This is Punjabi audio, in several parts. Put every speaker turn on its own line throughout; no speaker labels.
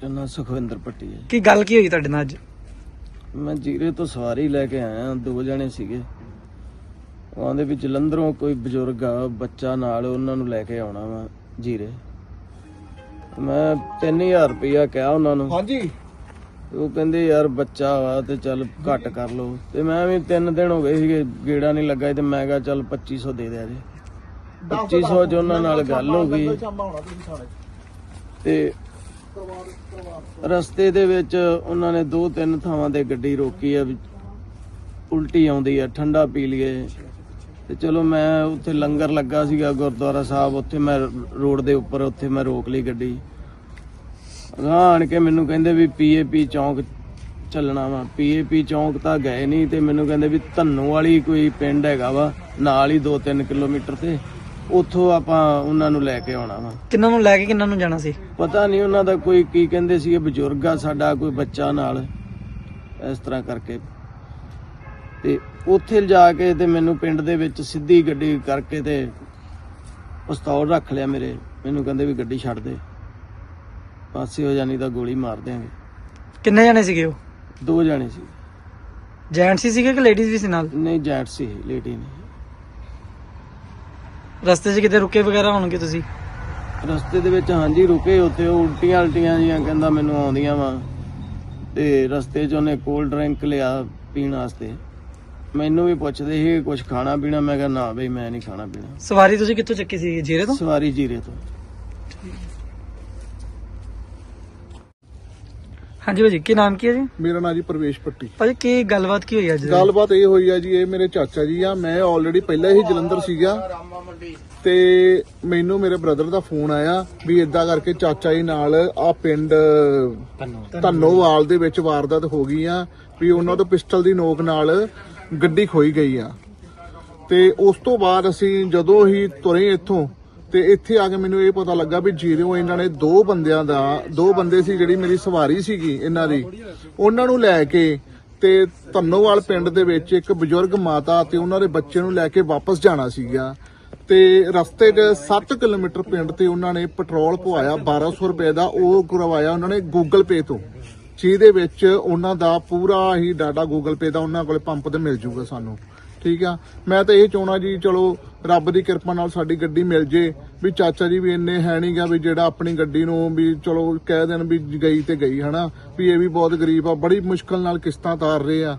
ਚੰਨਾ ਸੁਖਵਿੰਦਰ ਪੱਟੀ ਹੈ
ਕੀ ਗੱਲ ਕੀ ਹੋਈ ਤੁਹਾਡੇ ਨਾਲ ਅੱਜ।
ਮੈਂ ਜੀਰੇ ਤੋਂ ਸਵਾਰੀ ਲੈ ਕੇ ਆਇਆ ਦੋ ਜਣੇ ਸੀਗੇ ਉਹ ਆਂਦੇ ਵੀ ਜਲੰਧਰੋਂ ਕੋਈ ਬਜ਼ੁਰਗ ਆ ਬੱਚਾ ਨਾਲ ਉਹਨਾਂ ਨੂੰ ਲੈ ਕੇ ਆਉਣਾ ਵਾ ਜੀਰੇ ਮੈਂ 3000 ਰੁਪਇਆ ਕਿਹਾ ਉਹਨਾਂ ਨੂੰ
ਹਾਂਜੀ
ਉਹ ਕਹਿੰਦੇ ਯਾਰ ਬੱਚਾ ਵਾ ਤੇ ਚੱਲ ਘੱਟ ਕਰ ਲਓ ਤੇ ਮੈਂ ਵੀ 3 ਦਿਨ ਹੋ ਗਏ ਸੀਗੇ ਗੇੜਾ ਨਹੀਂ ਲੱਗਾ ਤੇ ਮੈਂ ਕਿਹਾ ਚੱਲ 2500 ਦੇ ਦਿਆ ਜੇ 2500 ਚ ਉਹਨਾਂ ਨਾਲ ਗੱਲ ਹੋ ਗਈ ਤੇ ਰਸਤੇ ਦੇ ਵਿੱਚ ਉਹਨਾਂ ਨੇ ਦੋ ਤਿੰਨ ਥਾਵਾਂ ਤੇ ਗੱਡੀ ਰੋਕੀ ਆ ਉਲਟੀ ਆਉਂਦੀ ਆ, ਠੰਡਾ ਪੀ ਲਈਏ। ਤੇ ਚਲੋ ਮੈਂ ਉੱਥੇ ਲੰਗਰ ਲੱਗਾ ਸੀਗਾ, ਗੁਰਦੁਆਰਾ ਸਾਹਿਬ, ਉੱਥੇ ਮੈਂ ਰੋਡ ਦੇ ਉੱਪਰ ਉੱਥੇ ਮੈਂ ਰੋਕ ਲਈ ਗੱਡੀ। ਅਗਾਂਹ ਆਣ ਕੇ ਮੈਨੂੰ ਕਹਿੰਦੇ ਵੀ ਪੀਏਪੀ ਚੌਂਕ ਚੱਲਣਾ ਵਾ। ਪੀਏਪੀ ਚੌਂਕ ਤਾਂ ਗਏ ਨਹੀਂ ਤੇ ਮੈਨੂੰ ਕਹਿੰਦੇ ਵੀ ਧੰਨੂ ਵਾਲੀ ਕੋਈ ਪਿੰਡ ਹੈਗਾ ਵਾ, ਨਾਲ ਹੀ 2-3 ਕਿਲੋਮੀਟਰ ਤੇ। ਉੱਥੋਂ ਆਪਾਂ ਉਹਨਾਂ ਨੂੰ ਲੈ ਕੇ ਆਉਣਾ ਵਾ।
ਕਿੰਨਾਂ ਨੂੰ ਲੈ ਕੇ ਕਿੰਨਾਂ ਨੂੰ ਜਾਣਾ ਸੀ?
ਪਤਾ ਨਹੀਂ ਉਹਨਾਂ ਦਾ ਕੋਈ ਕੀ ਕਹਿੰਦੇ ਸੀ ਬਜ਼ੁਰਗ ਆ ਸਾਡਾ ਕੋਈ ਬੱਚਾ ਨਾਲ ਇਸ ਤਰ੍ਹਾਂ ਕਰਕੇ। ਤੇ ਉੱਥੇ ਜਾ ਕੇ ਤੇ ਮੈਨੂੰ ਪਿੰਡ ਦੇ ਵਿੱਚ ਸਿੱਧੀ ਗੱਡੀ ਕਰਕੇ ਤੇ ਪਿਸਤੌਲ ਰੱਖ ਲਿਆ ਮੇਰੇ। ਮੈਨੂੰ ਕਹਿੰਦੇ ਵੀ ਗੱਡੀ ਛੱਡ ਦੇ। ਪਾਸੇ ਹੋ ਜਾਣੀ ਤਾਂ ਗੋਲੀ ਮਾਰ ਦਿਆਂਗੇ।
ਕਿੰਨੇ ਜਾਣੇ ਸੀਗੇ ਉਹ?
ਦੋ ਜਾਣੇ ਸੀ।
ਜੈਂਟਸ ਹੀ ਸੀਗੇ ਕਿ ਲੇਡੀਜ਼ ਵੀ ਸੀ ਨਾਲ?
ਨਹੀਂ ਜੈਂਟ ਸੀ ਲੇਡੀ ਨਹੀਂ।
ਰਸਤੇ 'ਚ ਕਿਤੇ ਰੁਕੇ ਵਗੈਰਾ ਹੋਣਗੇ ਤੁਸੀਂ?
ਰਸਤੇ ਦੇ ਵਿੱਚ ਹਾਂਜੀ ਰੁਕੇ ਉੱਥੇ ਉਹ ਉਲਟੀਆਂ ਉਲਟੀਆਂ ਜੀਆਂ ਕਹਿੰਦਾ ਮੈਨੂੰ ਆਉਂਦੀਆਂ ਵਾ। ਤੇ ਰਸਤੇ 'ਚ ਉਹਨੇ ਕੋਲਡ ਡਰਿੰਕ ਲਿਆ ਪੀਣ ਵਾਸਤੇ। ਮੈਨੂੰ ਵੀ ਪੁੱਛਦੇ ਸੀ ਕੁਝ ਖਾਣਾ ਪੀਣਾ ਮੈਂ ਕਿਹਾ ਨਾ ਬਈ ਮੈਂ ਨਹੀਂ ਖਾਣਾ ਪੀਣਾ।
ਸਵਾਰੀ ਤੁਸੀਂ ਕਿੱਥੋਂ ਚੱਕੀ ਸੀ? ਜੀਰੇ ਤੋਂ?
ਸਵਾਰੀ ਜੀਰੇ ਤੋਂ।
ਹਾਂਜੀ ਭਾਜੀ ਕੀ ਨਾਮ ਕੀ ਹੈ ਜੀ?
ਮੇਰਾ ਨਾਂ ਜੀ ਪ੍ਰਵੇਸ਼ ਪੱਟੀ
ਭਾਜੀ ਕੀ ਗੱਲਬਾਤ ਕੀ ਹੋਈ ਅੱਜ?
ਗੱਲਬਾਤ ਇਹ ਹੋਈ ਆ ਜੀ ਇਹ ਮੇਰੇ ਚਾਚਾ ਜੀ ਆ। ਮੈਂ ਆਲਰੇਡੀ ਪਹਿਲਾਂ ਹੀ ਜਲੰਧਰ ਸੀਗਾ। ਤੇ ਮੈਨੂੰ ਮੇਰੇ ਬ੍ਰਦਰ ਦਾ ਫੋਨ ਆਇਆ ਵੀ ਇਦਾਂ ਕਰਕੇ ਚਾਚਾ ਜੀ ਨਾਲ ਆ ਪਿੰਡ ਧੰਨੋਵਾਲ ਦੇ ਵਿੱਚ ਵਾਰਦਾਤ ਹੋ ਗਈ ਆ ਵੀ ਉਹਨਾਂ ਤੋਂ ਪਿਸਟਲ ਦੀ ਨੋਕ ਨਾਲ ਗੱਡੀ ਖੋਈ ਗਈ ਆ। ਤੇ ਉਸ ਤੋਂ ਬਾਅਦ ਅਸੀਂ ਜਦੋਂ ਹੀ ਤੁਰੇ ਇੱਥੋਂ ਤੇ ਇੱਥੇ ਆ ਕੇ ਮੈਨੂੰ ਇਹ ਪਤਾ ਲੱਗਾ ਵੀ ਜੀਰੋ ਇਹਨਾਂ ਨੇ ਦੋ ਬੰਦਿਆਂ ਦਾ, ਦੋ ਬੰਦੇ ਸੀ ਜਿਹੜੀ ਮੇਰੀ ਸਵਾਰੀ ਸੀਗੀ ਇਹਨਾਂ ਦੀ। ਉਹਨਾਂ ਨੂੰ ਲੈ ਕੇ ਤੇ ਧੰਨੋਵਾਲ ਪਿੰਡ ਦੇ ਵਿੱਚ ਇੱਕ ਬਜ਼ੁਰਗ ਮਾਤਾ ਤੇ ਉਹਨਾਂ ਦੇ ਬੱਚੇ ਨੂੰ ਲੈ ਕੇ ਵਾਪਸ ਜਾਣਾ ਸੀਗਾ। ਤੇ ਰਸਤੇ 'ਚ 7 ਕਿਲੋਮੀਟਰ ਪਿੰਡ ਤੇ ਉਹਨਾਂ ਨੇ ਪੈਟਰੋਲ ਪਵਾਇਆ 1200 ਰੁਪਏ ਦਾ ਉਹ ਕਰਵਾਇਆ ਉਹਨਾਂ ਨੇ ਗੂਗਲ ਪੇ ਤੋਂ। ਜਿਹਦੇ ਵਿੱਚ ਉਹਨਾਂ ਦਾ ਪੂਰਾ ਹੀ ਡਾਟਾ ਗੂਗਲ ਪੇ ਦਾ ਉਹਨਾਂ ਕੋਲੇ ਪੰਪ ਤੇ ਮਿਲ ਜੂਗਾ ਸਾਨੂੰ। ਠੀਕ ਆ? ਮੈਂ ਤਾਂ ਇਹ ਚਾਹਣਾ ਜੀ ਚਲੋ ਰੱਬ ਦੀ ਕਿਰਪਾ ਨਾਲ ਸਾਡੀ ਗੱਡੀ ਮਿਲ ਜੇ ਵੀ ਚਾਚਾ ਜੀ ਵੀ ਇੰਨੇ ਹੈ ਨਹੀਂਗਾ ਵੀ ਜਿਹੜਾ ਆਪਣੀ ਗੱਡੀ ਨੂੰ ਵੀ ਚਲੋ ਕਹਿ ਦੇਣ ਵੀ ਗਈ ਤੇ ਗਈ ਹਨਾ? ਵੀ ਇਹ ਵੀ ਬਹੁਤ ਗਰੀਬ ਆ ਬੜੀ ਮੁਸ਼ਕਲ ਨਾਲ ਕਿਸ਼ਤਾਂ ਤਾਰ ਰਹੇ ਆ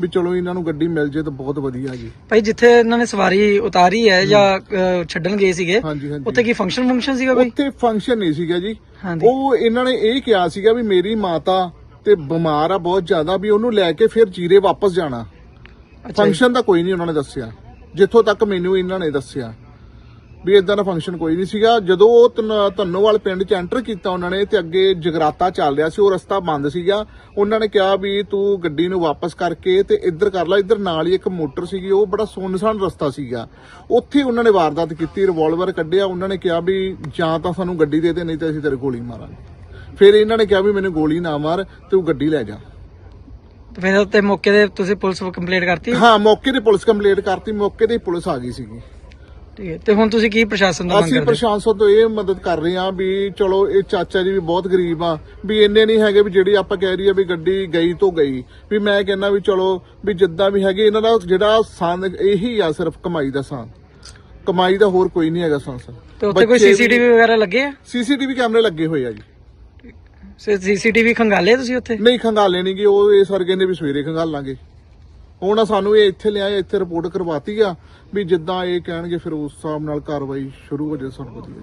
ਵੀ ਚਲੋ ਇਹਨਾਂ ਨੂੰ ਗੱਡੀ ਮਿਲ ਜੇ ਤਾਂ ਬਹੁਤ ਵਧੀਆ ਜੀ।
ਭਾਈ ਜਿੱਥੇ ਇਹਨਾਂ ਨੇ ਸਵਾਰੀ ਉਤਾਰੀ ਹੈ ਜਾਂ ਛੱਡਣ ਗਏ ਸੀਗੇ ਉੱਥੇ ਕੀ ਫੰਕਸ਼ਨ ਫੰਕਸ਼ਨ ਸੀਗਾ ਕੋਈ?
ਉੱਥੇ ਫੰਕਸ਼ਨ ਨਹੀਂ ਸੀਗਾ ਜੀ। ਉਹ ਇਹਨਾਂ ਨੇ ਇਹ ਕਿਹਾ ਸੀਗਾ ਵੀ ਮੇਰੀ ਮਾਤਾ ਤੇ ਬਿਮਾਰ ਆ ਬਹੁਤ ਜ਼ਿਆਦਾ ਵੀ ਉਹਨੂੰ ਲੈ ਕੇ ਫਿਰ ਜੀਰੇ ਵਾਪਸ ਜਾਣਾ। ਫੰਕਸ਼ਨ ਦਾ ਕੋਈ ਨਹੀਂ ਉਹਨਾਂ ਨੇ ਦੱਸਿਆ। ਜਿੱਥੋਂ ਤੱਕ ਮੈਨੂੰ ਇਹਨਾਂ ਨੇ ਦੱਸਿਆ। ਵੀ ਇਦਾਂ ਦਾ ਫੰਕਸ਼ਨ ਕੋਈ ਨਹੀਂ ਸੀਗਾ। ਜਦੋਂ ਉਹ ਧੰਨ- ਧੰਨੋਵਾਲ ਪਿੰਡ ਚ ਐਂਟਰ ਕੀਤਾ ਉਹਨਾਂ ਨੇ ਤੇ ਅੱਗੇ ਜਗਰਾਤਾ ਚੱਲ ਰਿਹਾ ਸੀ, ਉਹ ਰਸਤਾ ਬੰਦ ਸੀਗਾ। ਉਹਨਾਂ ਨੇ ਕਿਹਾ ਵੀ ਤੂੰ ਗੱਡੀ ਨੂੰ ਵਾਪਸ ਕਰਕੇ ਤੇ ਇੱਧਰ ਕਰ ਲੈ। ਇੱਧਰ ਨਾਲ ਹੀ ਇੱਕ ਮੋਟਰ ਸੀਗੀ। ਉਹ ਬੜਾ ਸੁੰਨਸਾਨ ਰਸਤਾ ਸੀਗਾ। ਉੱਥੇ ਉਹਨਾਂ ਨੇ ਵਾਰਦਾਤ ਕੀਤੀ ਰਿਵਾਲਵਰ ਕੱਢਿਆ। ਉਹਨਾਂ ਨੇ ਕਿਹਾ ਵੀ ਜਾਂ ਤਾਂ ਸਾਨੂੰ ਗੱਡੀ ਦੇ ਦੇ, ਨਹੀਂ ਤਾਂ ਅਸੀਂ ਤੇਰੇ ਗੋਲੀ ਮਾਰਾਂਗੇ। ਫਿਰ ਇਹਨਾਂ ਨੇ ਕਿਹਾ ਵੀ ਮੈਨੂੰ ਗੋਲੀ ਨਾ ਮਾਰ, ਤੂੰ ਗੱਡੀ ਲੈ ਜਾ।
ਤੇ ਫਿਰ ਉੱਤੇ ਮੌਕੇ ਤੇ ਤੁਸੀਂ ਪੁਲਿਸ ਨੂੰ ਕੰਪਲੇਂਟ ਕਰਤੀ?
ਹਾਂ ਮੌਕੇ ਤੇ ਪੁਲਿਸ ਕੰਪਲੀਟ ਕਰਤੀ ਮੌਕੇ ਤੇ ਹੀ ਪੁਲਿਸ ਆ ਗਈ ਸੀਗੀ।
ਠੀਕ ਹੈ ਤੇ ਹੁਣ ਤੁਸੀਂ ਕੀ ਪ੍ਰਸ਼ਾਸਨ ਦਾ ਮੰਗ
ਅਸੀਂ
ਕਰਦੇ? ਹੋ?
ਪ੍ਰਸ਼ਾਸਨ ਤੋਂ ਇਹ ਮਦਦ ਕਰ ਰਹੇ ਹਾਂ ਵੀ ਚਲੋ ਇਹ ਚਾਚਾ ਜੀ ਵੀ ਬਹੁਤ ਗਰੀਬ ਆ ਵੀ ਇੰਨੇ ਨਹੀਂ ਹੈਗੇ ਵੀ ਜਿਹੜੀ ਆਪਾਂ ਕਹਿ ਰਹੀ ਆ ਵੀ ਗੱਡੀ ਗਈ ਤੋਂ ਗਈ ਵੀ ਮੈਂ ਕਹਿੰਦਾ ਵੀ ਚਲੋ ਵੀ ਜਿੱਦਾਂ ਵੀ ਹੈਗੇ ਇਹਨਾਂ ਦਾ ਜਿਹੜਾ ਸੰਦ ਇਹੀ ਆ ਸਿਰਫ ਕਮਾਈ ਦਾ ਸੰਦ। ਕਮਾਈ ਦਾ ਹੋਰ ਕੋਈ ਨਹੀਂ ਹੈਗਾ ਸੰਦ।
ਤੇ ਉੱਥੇ ਕੋਈ ਸੀਸੀਟੀਵੀ ਵਗੈਰਾ ਲੱਗੇ ਆ?
ਸੀਸੀਟੀਵੀ ਕੈਮਰੇ ਲੱਗੇ ਹੋਏ ਆ ਜੀ।
ਸੀਸੀਟੀਵੀ ਖੰਗਾਲੇ ਤੁਸੀਂ ਉੱਥੇ?
ਨਹੀਂ ਖੰਗਾਲੇ ਨਹੀਂ ਗੇ ਉਹ ਇਸ ਵਰਗੇ ਨੇ ਵੀ ਸਵੇਰੇ ਖੰਗਾਲਾਂਗੇ। ਹੁਣ ਆ ਸਾਨੂੰ ਇਹ ਇੱਥੇ ਲਿਆਏ ਇੱਥੇ ਰਿਪੋਰਟ ਕਰਵਾਤੀ ਆ ਵੀ ਜਿੱਦਾਂ ਇਹ ਕਹਿਣਗੇ ਫਿਰ ਉਸ ਹਿਸਾਬ ਨਾਲ ਕਾਰਵਾਈ ਸ਼ੁਰੂ ਹੋ ਜਾਏ ਸਾਨੂੰ ਜੀ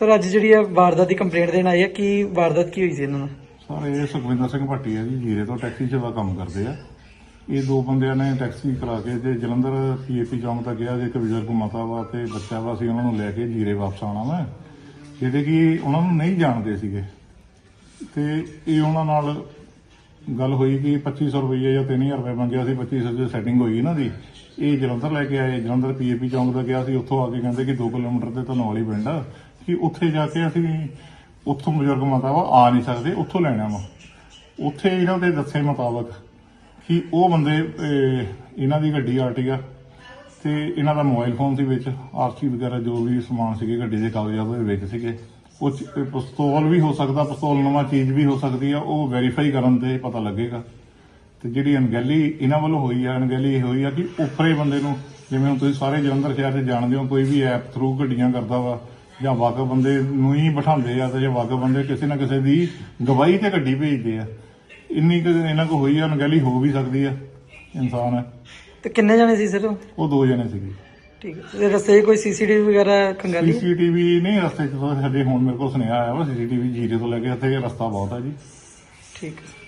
ਸਰ ਅੱਜ ਜਿਹੜੀ ਇਹ ਵਾਰਦਾਤ ਦੀ ਕੰਪਲੇਂਟ ਦੇਣ ਆਈ ਹੈ ਕੀ ਵਾਰਦਾਤ ਕੀ ਹੋਈ ਸੀ ਇਹਨਾਂ ਨਾਲ?
ਸਰ ਇਹ ਸੁਖਵਿੰਦਰ ਸਿੰਘ ਭੱਟੀ ਹੈ ਜੀ ਜੀਰੇ ਤੋਂ ਟੈਕਸੀ ਸੇਵਾ ਕੰਮ ਕਰਦੇ ਆ। ਇਹ ਦੋ ਬੰਦਿਆਂ ਨੇ ਟੈਕਸੀ ਕਰਾ ਕੇ ਤੇ ਜਲੰਧਰ ਪੀਏਪੀ ਚੌਂਕ ਤੱਕ ਗਿਆ ਜੇ ਇੱਕ ਬਜ਼ੁਰਗ ਮਾਤਾ ਵਾ ਤੇ ਬੱਚਾ ਵਾ ਸੀ ਉਹਨਾਂ ਨੂੰ ਲੈ ਕੇ ਜੀਰੇ ਵਾਪਸ ਆਉਣਾ ਵਾ। ਜਿਹੜੇ ਕਿ ਉਹਨਾਂ ਨੂੰ ਨਹੀਂ ਜਾਣਦੇ ਸੀਗੇ। ਤੇ ਇਹ ਉਹਨਾਂ ਨਾਲ ਗੱਲ ਹੋਈ ਕਿ 2500 ਰੁਪਏ ਜਾਂ 3000 ਰੁਪਏ ਮੰਗਿਆ ਸੀ 2500 ਦੀ ਸੈਟਿੰਗ ਹੋਈ ਇਹਨਾਂ ਦੀ, ਇਹ ਜਲੰਧਰ ਲੈ ਕੇ ਆਏ, ਜਲੰਧਰ ਪੀਏਪੀ ਚੌਂਕ ਦਾ ਗਿਆ ਸੀ, ਉੱਥੋਂ ਆ ਕੇ ਕਹਿੰਦੇ ਕਿ 2 ਕਿਲੋਮੀਟਰ ਤੇ ਧਨੌਲੀ ਪਿੰਡ ਆ, ਕਿ ਉੱਥੇ ਜਾ ਕੇ ਅਸੀਂ ਉੱਥੋਂ ਬਜ਼ੁਰਗ ਮਾਤਾ ਵਾ, ਆ ਨਹੀਂ ਸਕਦੇ, ਉੱਥੋਂ ਲੈਣਾ ਵਾ ਉੱਥੇ ਇਹਨਾਂ ਦੇ ਦੱਸੇ ਮੁਤਾਬਕ ਕਿ ਉਹ ਬੰਦੇ ਇਹਨਾਂ ਦੀ ਗੱਡੀ ਆਰਟੀਆ ਤੇ ਇਹਨਾਂ ਦਾ ਮੋਬਾਈਲ ਫੋਨ ਸੀ ਵਿੱਚ, ਆਰਸੀ ਵਗੈਰਾ ਜੋ ਵੀ ਸਮਾਨ ਸੀਗੇ, ਗੱਡੀ ਦੇ ਕਾਗਜ਼ਾਤ ਉਹਦੇ ਵਿੱਚ ਸੀਗੇ। ਉਹ ਪਿਸਤੌਲ ਵੀ ਹੋ ਸਕਦਾ ਪਿਸਤੌਲ ਨਵਾਂ ਚੀਜ਼ ਵੀ ਹੋ ਸਕਦੀ ਆ ਉਹ ਵੈਰੀਫਾਈ ਕਰਨ ਤੇ ਪਤਾ ਲੱਗੇਗਾ। ਤੇ ਜਿਹੜੀ ਅਣਗਹਿਲੀ ਇਹਨਾਂ ਵੱਲੋਂ ਹੋਈ ਆ ਅਣਗਹਿਲੀ ਇਹ ਹੋਈ ਆ ਕਿ ਉੱਪਰੇ ਬੰਦੇ ਨੂੰ ਜਿਵੇਂ ਹੁਣ ਤੁਸੀਂ ਸਾਰੇ ਜਲੰਧਰ ਸ਼ਹਿਰ 'ਚ ਜਾਣਦੇ ਹੋ ਕੋਈ ਵੀ ਐਪ ਥਰੂ ਗੱਡੀਆਂ ਕਰਦਾ ਵਾ ਜਾਂ ਵਾਕਫ ਬੰਦੇ ਨੂੰ ਹੀ ਬਿਠਾਉਂਦੇ ਆ ਤੇ ਜਾਂ ਵਾਕਫ ਬੰਦੇ ਕਿਸੇ ਨਾ ਕਿਸੇ ਦੀ ਗਵਾਹੀ ਤੇ ਗੱਡੀ ਭੇਜਦੇ ਆ ਇੰਨੀ ਕੁ ਇਹਨਾਂ ਕੋ ਹੋਈ ਆ ਅਣਗਹਿਲੀ ਹੋ ਵੀ ਸਕਦੀ ਆ ਇਨਸਾਨ ਹੈ
ਤੇ ਕਿੰਨੇ ਜਣੇ ਸੀ ਸਰ
ਉਹ ਦੋ ਜਣੇ ਸੀਗੇ।
ਠੀਕ ਹੈ। ਰਸਤੇ 'ਚ ਕੋਈ ਸੀਸੀਟੀਵੀ ਵਗੈਰਾ ਖੰਗਾਲੀ?
ਸੀਸੀਟੀਵੀ ਨਹੀਂ ਰਸਤੇ 'ਚ ਸਾਡੇ ਹੁਣ ਮੇਰੇ ਕੋਲ ਸੁਨੇਹਾ ਆਇਆ ਵਾ ਸੀਸੀਟੀਵੀ ਜੀਰੇ ਤੋਂ ਲੈ ਕੇ ਇੱਥੇ ਰਸਤਾ ਬਹੁਤ ਆ ਜੀ।
ਠੀਕ ਹੈ।